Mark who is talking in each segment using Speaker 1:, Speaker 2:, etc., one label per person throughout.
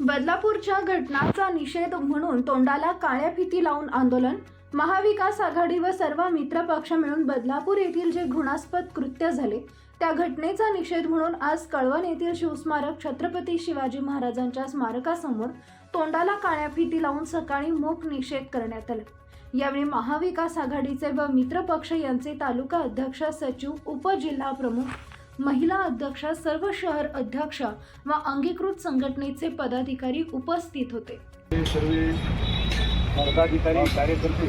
Speaker 1: बदलापूरच्या घटनाचा निषेध म्हणून तोंडाला काळ्या फिती लावून आंदोलन महाविकास आघाडी व सर्व मित्रपक्ष मिळून बदलापूर येथील जे घृणास्पद कृत्य झाले त्या घटनेचा निषेध म्हणून आज कळवण येथील शिवस्मारक छत्रपती शिवाजी महाराजांच्या स्मारकासमोर तोंडाला काळ्या फिती लावून सकाळी मूक निषेध करण्यात आला. यावेळी महाविकास आघाडीचे व मित्रपक्ष यांचे तालुका अध्यक्ष सचिव उपजिल्हा प्रमुख महिला अध्यक्ष सर्व शहर अध्यक्ष व अंगीकृत संघटनेचे पदाधिकारी उपस्थित होते.
Speaker 2: सर्व पदाधिकारी कार्यकर्ते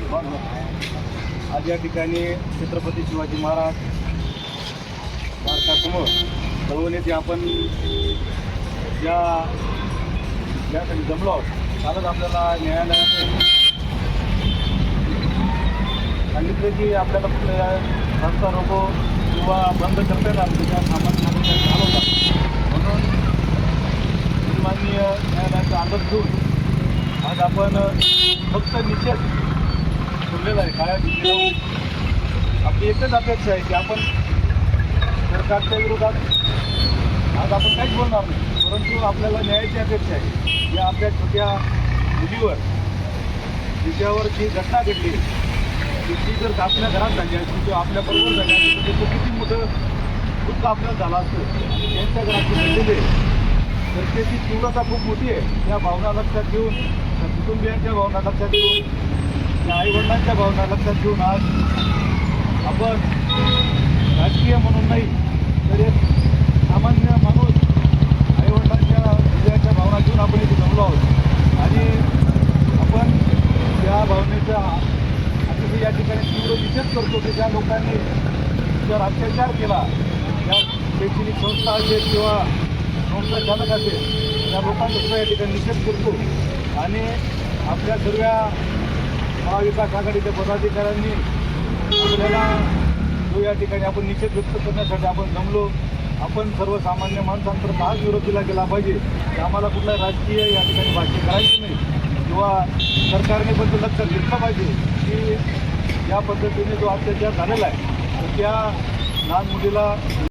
Speaker 2: आज या ठिकाणी छत्रपती शिवाजी महाराज भारतासमोर कळवण आपण या यासाठी जमलो आहोत. कालच आपल्याला न्यायालयाने सांगितले की आपल्याला कुठल्या रस्ता रोको. किंवा बंद करता येणार त्याच्या सामान्य नागरिकांनी चालवतात म्हणून माननीय न्यायालयाचा आदर घेऊन आज आपण फक्त निषेध ठेवलेला आहे. काय फिती लावून आपली एकच अपेक्षा आहे की आपण सरकारच्या विरोधात आज आपण काहीच बोलणार नाही. परंतु आपल्याला न्यायाची अपेक्षा आहे या आपल्या छोट्या मुलीवर तिच्यावर जी घटना घडली ती जर आपल्या घरात झाली असती किंवा आपल्या बरोबर झाली असती तर त्याचं किती मोठं दुःख आपल्याला झाला असतं. आणि त्यांच्या घरात जे घडलेले तर त्याची तीव्रता खूप मोठी आहे. त्या भावना लक्षात घेऊन त्या कुटुंबियांच्या भावना लक्षात घेऊन त्या आईवडिलांच्या भावना लक्षात घेऊन आज आपण राजकीय म्हणून नाही तर एक सामान्य माणूस आईवडिलांच्या हृदयाच्या भावना घेऊन आपण इथे जमलो आहोत. आणि आपण त्या भावनेचा या ठिकाणी तीव्र निषेध करतो की ज्या लोकांनी जर अत्याचार केला या शैक्षणिक संस्था असेल किंवा संस्था चालक असेल त्या लोकांचा या ठिकाणी निषेध करतो. आणि आपल्या सर्व महाविकास आघाडीच्या पदाधिकाऱ्यांनी आपल्याला जो या ठिकाणी आपण निषेध व्यक्त करण्यासाठी आपण जमलो. आपण सर्वसामान्य माणसांपर्यंत हाच विरोध दिला गेला पाहिजे. की आम्हाला कुठला राजकीय या ठिकाणी भाष्य करायची नाही. किंवा सरकारने पण लक्ष लक्षात घेतलं पाहिजे की या पद्धतीने जो अत्याचार झालेला आहे तर त्या लहान मुलीला